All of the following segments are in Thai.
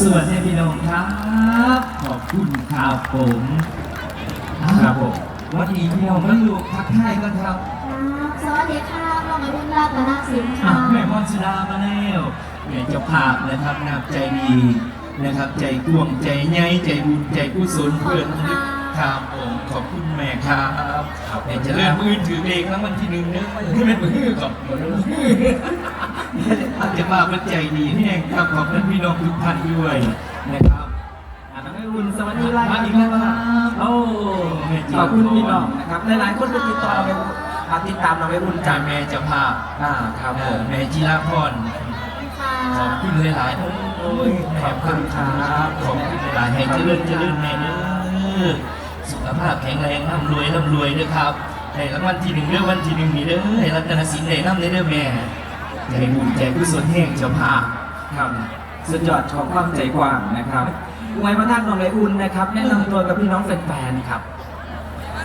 สวัสดีพี่น้องครับ ขอบคุณครับผมครับผมวันนี้พี่น้องมาลูกทักทายกันครับครับสวัสดีค่ะน้องไอรุ่นรัตนศิลป์อะค่ะแม่พรสุดามาแล้วแม่เจ้าภาพนะครับน้ำใจดีนะครับ ใจกว้างใจใหญ่ใจบุญใจกุศลเพื่อนครับ ผมขอบคุณแม่ครับแม่เจะเลื่อนมือถือเองแล้ววันที่หนึ่งเนื้อไม่เป็นมือก่อนอาจจะมาเป็นใจดีนี่เองครับขอบคุณพี่น้องทุกท่านด้วยนะครับอ่าน้องไออุ่นสวัสดีไลน์มาอีกแล้วครับโอ้แม่จีขอบคุณพี่น้องนะครับหลายๆคนก็ติดต่อน้องไออุ่นอ่าติดตามน้องไออุ่นจาจากแม่เจ้าภาพอ่าครับผมแม่จีราพรค่ะขอบคุณหลายๆท่านโอ้ยขอบคุณครับ ขอบคุณหลายๆให้เจริญเจริญแม่เด้อ สุขภาพแข็งแรงร่ำรวยร่ำรวยนะครับให้รางวัลที่หนึ่งเด้อวันที่หนึ่งนี่เด้อให้รัตนสินได้น้ำเด้อแม่ใจบุญใจกุศลแห่งเจ้าภาพครับสุดยอดของความใจกว้างนะครับไว้มาท่านน้องไออุ่นนะครับ แนะนำตัวกับพี่น้องแฟนๆครับ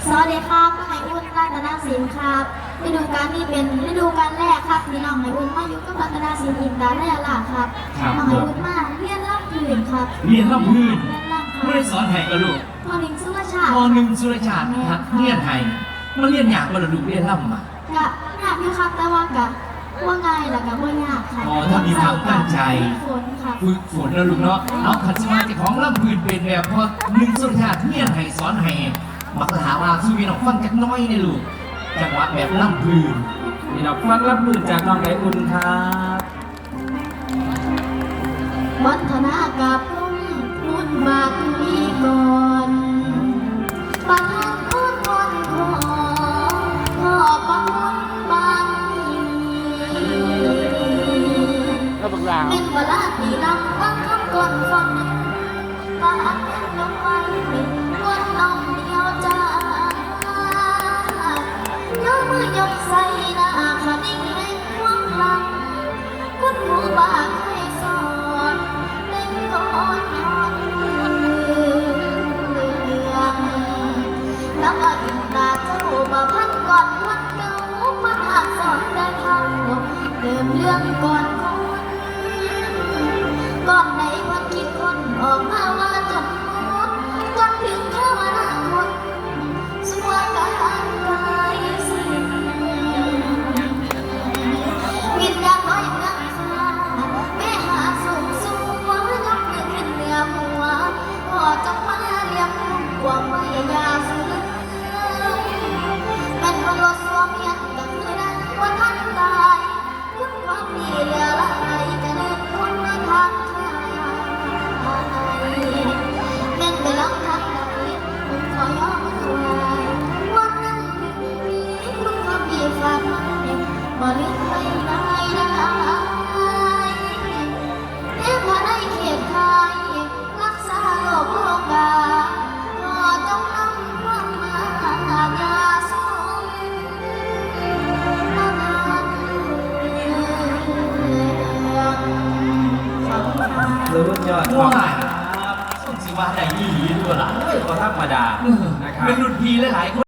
สวัสดีครับน้องไอรุ่นรัตนศิลป์ครับฤดูกาลนี้เป็นฤดูกาลแรกครับที่น้องไอรุ่นมาอยู่กับรัตนศิลป์อินดาแลล่ะครับครับน้องไอรุ่นมาเรียนรับพื้นครับเรียนร่ำพื้น เรียนรับคไม่ได้สอนให้กับลูกพอลิงสุรชาติมหนึ่งสุรชาติหัดเรียนให้มาเรียนอยากมาลูกเรียนร่ำมากะหนักอยู่ครับแต่ว่ากับว่าง่ายแล้วก็ว่ายากครับอ๋อถ้ามีความตั้งใจ ฝนครับฝึกฝนแล้วลูกเนาะ เอาขันสมาธิของลำพื้นเป็นแบบพอหนึ่งสุรชาติเรียนให้สอนให้บักหลาว่าสู้พี่น้องฟังจักหน้อยเนี่ยลูก จังหวะแบบลำพื้นพี่น้องฟังรับมือจากน้องไออุ่นครับ วัฒนากับพุ่มพุ่น บากมีก่อนปานพุ่นคนขอขอปะพุ่นบางเป็นเวลาที่ลำฟังคำก่อนฟังปานเป็นลมไว้เป็นคนน้องเดียวจ้ายกมือยกใส่หน้าขาดิ่งให้ความหลังคุณครูบาเก่อนวันเก่ามาหาสอนได้ทำเริ่มเรื่องก่อน คนรถสวมยันกับคือนั้นว่าท่านตายคุณความดีเหลือหลายจะเล่นคุณในทางทายเป็นไปล้วทางใดคุณขอยอมถวายวันนั้นมีคุณความดีฝากมาเด็กบ่ลืม สุดยอดขอบว้าคุณครับส่งสิว่าได้ยี่หีด้วยล่ะก็ธรรมดานะครับ เป็นรุ่นพี่หลายๆคน